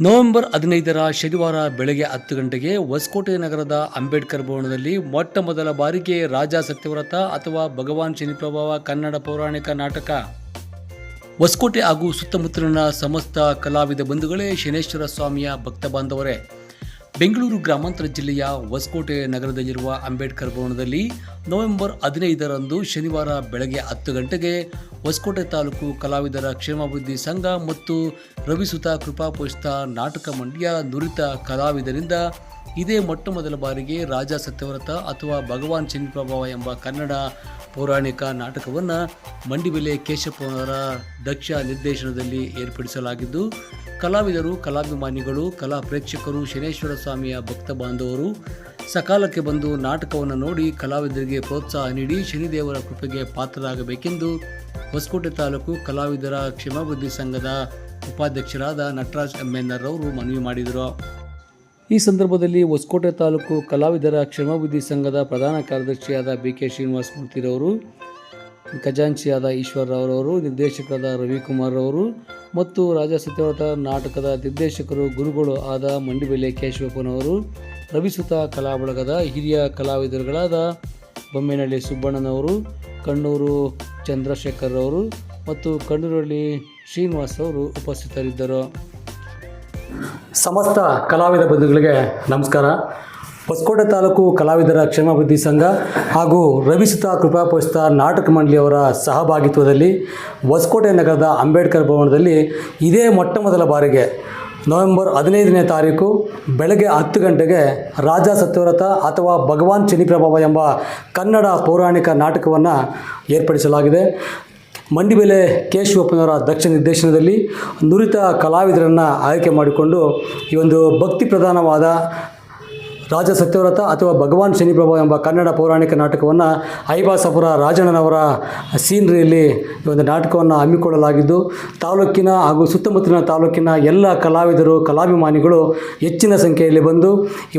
November ಹದಿನೈದರ ಶನಿವಾರ ಬೆಳಗ್ಗೆ ಹತ್ತು ಗಂಟೆಗೆ ಹೊಸಕೋಟೆ ನಗರದ ಅಂಬೇಡ್ಕರ್ ಭವನದಲ್ಲಿ ಮೊಟ್ಟ ಮೊದಲ ಬಾರಿಗೆ ರಾಜ ಸತ್ಯವ್ರತ ಅಥವಾ ಭಗವಾನ್ ಶನಿಪ್ರಭಾವ ಕನ್ನಡ ಪೌರಾಣಿಕ ನಾಟಕ. ಹೊಸಕೋಟೆ ಹಾಗೂ ಸುತ್ತಮುತ್ತಲಿನ ಸಮಸ್ತ ಕಲಾವಿದ ಬಂಧುಗಳೇ ಶನೇಶ್ವರ ಸ್ವಾಮಿಯ ಭಕ್ತ ಬಾಂಧವರೇ ಬೆಂಗಳೂರು ಗ್ರಾಮಾಂತರ ಜಿಲ್ಲೆಯ ಹೊಸಕೋಟೆ ನಗರದಲ್ಲಿರುವ ಅಂಬೇಡ್ಕರ್ ಭವನದಲ್ಲಿ ನವೆಂಬರ್ ಹದಿನೈದರಂದು ಶನಿವಾರ ಬೆಳಗ್ಗೆ ಹತ್ತು ಗಂಟೆಗೆ ಹೊಸಕೋಟೆ ತಾಲೂಕು ಕಲಾವಿದರ ಕ್ಷೇಮಾಭಿವೃದ್ಧಿ ಸಂಘ ಮತ್ತು ರವಿಸುತ ಕೃಪಾಪೋಷಿತ ನಾಟಕ ಮಂಡ್ಯ ನುರಿತ ಕಲಾವಿದರಿಂದ ಇದೇ ಮೊಟ್ಟ ಮೊದಲ ಬಾರಿಗೆ ರಾಜ ಸತ್ಯವ್ರತ ಅಥವಾ ಭಗವಾನ್ ಚಿನ್ನಪ್ರಭಾವ ಎಂಬ ಕನ್ನಡ ಪೌರಾಣಿಕ ನಾಟಕವನ್ನು ಮಂಡಿಬೆಲೆ ಕೇಶಪ್ಪನವರ ದಕ್ಷ ನಿರ್ದೇಶನದಲ್ಲಿ ಏರ್ಪಡಿಸಲಾಗಿದ್ದು, ಕಲಾವಿದರು, ಕಲಾಭಿಮಾನಿಗಳು, ಕಲಾ ಪ್ರೇಕ್ಷಕರು, ಶನೇಶ್ವರ ಸ್ವಾಮಿಯ ಭಕ್ತ ಬಾಂಧವರು ಸಕಾಲಕ್ಕೆ ಬಂದು ನಾಟಕವನ್ನು ನೋಡಿ ಕಲಾವಿದರಿಗೆ ಪ್ರೋತ್ಸಾಹ ನೀಡಿ ಶನಿದೇವರ ಕೃಪೆಗೆ ಪಾತ್ರರಾಗಬೇಕೆಂದು ಹೊಸಕೋಟೆ ತಾಲೂಕು ಕಲಾವಿದರ ಕ್ಷೇಮಾಭಿವೃದ್ಧಿ ಸಂಘದ ಉಪಾಧ್ಯಕ್ಷರಾದ ನಟರಾಜ್ ಎಮ್ಮೆನ್ನರ್ ಅವರು ಮನವಿ ಮಾಡಿದರು. ಈ ಸಂದರ್ಭದಲ್ಲಿ ಹೊಸಕೋಟೆ ತಾಲೂಕು ಕಲಾವಿದರ ಕ್ಷೇಮಾಭಿವೃದ್ಧಿ ಸಂಘದ ಪ್ರಧಾನ ಕಾರ್ಯದರ್ಶಿಯಾದ ಬಿ ಕೆ ಶ್ರೀನಿವಾಸ ಮೂರ್ತಿರವರು, ಖಜಾಂಚಿಯಾದ ಈಶ್ವರರವರು ನಿರ್ದೇಶಕರಾದ ರವಿಕುಮಾರ್ ಅವರು ಮತ್ತು ರಾಜ ಸತ್ಯವ್ರತ ನಾಟಕದ ನಿರ್ದೇಶಕರು ಗುರುಗಳು ಆದ ಮಂಡಿಬೆಲೆ ಕೇಶವಪ್ಪನವರು, ರವಿಸುತ ಕಲಾ ಬಳಗದ ಹಿರಿಯ ಕಲಾವಿದರುಗಳಾದ ಬೊಮ್ಮೇನಹಳ್ಳಿ ಸುಬ್ಬಣ್ಣನವರು, ಕಣ್ಣೂರು ಚಂದ್ರಶೇಖರ್ ಅವರು ಮತ್ತು ಕಣ್ಣೂರಳ್ಳಿ ಶ್ರೀನಿವಾಸ್ ಅವರು ಉಪಸ್ಥಿತರಿದ್ದರು. ಸಮಸ್ತ ಕಲಾವಿದ ಬಂಧುಗಳಿಗೆ ನಮಸ್ಕಾರ. ಹೊಸಕೋಟೆ ತಾಲೂಕು ಕಲಾವಿದರ ಕ್ಷೇಮಾಭಿವೃದ್ಧಿ ಸಂಘ ಹಾಗೂ ರವಿಸುತ ಕೃಪಾಪೋಷಿತ ನಾಟಕ ಮಂಡಳಿಯವರ ಸಹಭಾಗಿತ್ವದಲ್ಲಿ ಹೊಸಕೋಟೆ ನಗರದ ಅಂಬೇಡ್ಕರ್ ಭವನದಲ್ಲಿ ಇದೇ ಮೊಟ್ಟ ಮೊದಲ ಬಾರಿಗೆ ನವೆಂಬರ್ ಹದಿನೈದನೇ ತಾರೀಕು ಬೆಳಗ್ಗೆ ಹತ್ತು ಗಂಟೆಗೆ ರಾಜ ಸತ್ಯವ್ರತ ಅಥವಾ ಭಗವಾನ್ ಶನಿಪ್ರಭಾವ ಎಂಬ ಕನ್ನಡ ಪೌರಾಣಿಕ ನಾಟಕವನ್ನು ಏರ್ಪಡಿಸಲಾಗಿದೆ. ಮಂಡಿಬೆಲೆ ಕೇಶವಪ್ಪನವರ ದಕ್ಷ ನಿರ್ದೇಶನದಲ್ಲಿ ನುರಿತ ಕಲಾವಿದರನ್ನು ಆಯ್ಕೆ ಮಾಡಿಕೊಂಡು ಈ ಒಂದು ಭಕ್ತಿ ಪ್ರಧಾನವಾದ ರಾಜ ಸತ್ಯವ್ರತ ಅಥವಾ ಭಗವಾನ್ ಶನಿಪ್ರಭ ಎಂಬ ಕನ್ನಡ ಪೌರಾಣಿಕ ನಾಟಕವನ್ನು ಐಬಾಸಪುರ ರಾಜಣ್ಣನವರ ಸೀನರಿಯಲ್ಲಿ ಈ ಒಂದು ನಾಟಕವನ್ನು ಹಮ್ಮಿಕೊಳ್ಳಲಾಗಿದ್ದು, ತಾಲೂಕಿನ ಹಾಗೂ ಸುತ್ತಮುತ್ತಲಿನ ತಾಲೂಕಿನ ಎಲ್ಲ ಕಲಾವಿದರು, ಕಲಾಭಿಮಾನಿಗಳು ಹೆಚ್ಚಿನ ಸಂಖ್ಯೆಯಲ್ಲಿ ಬಂದು ಈ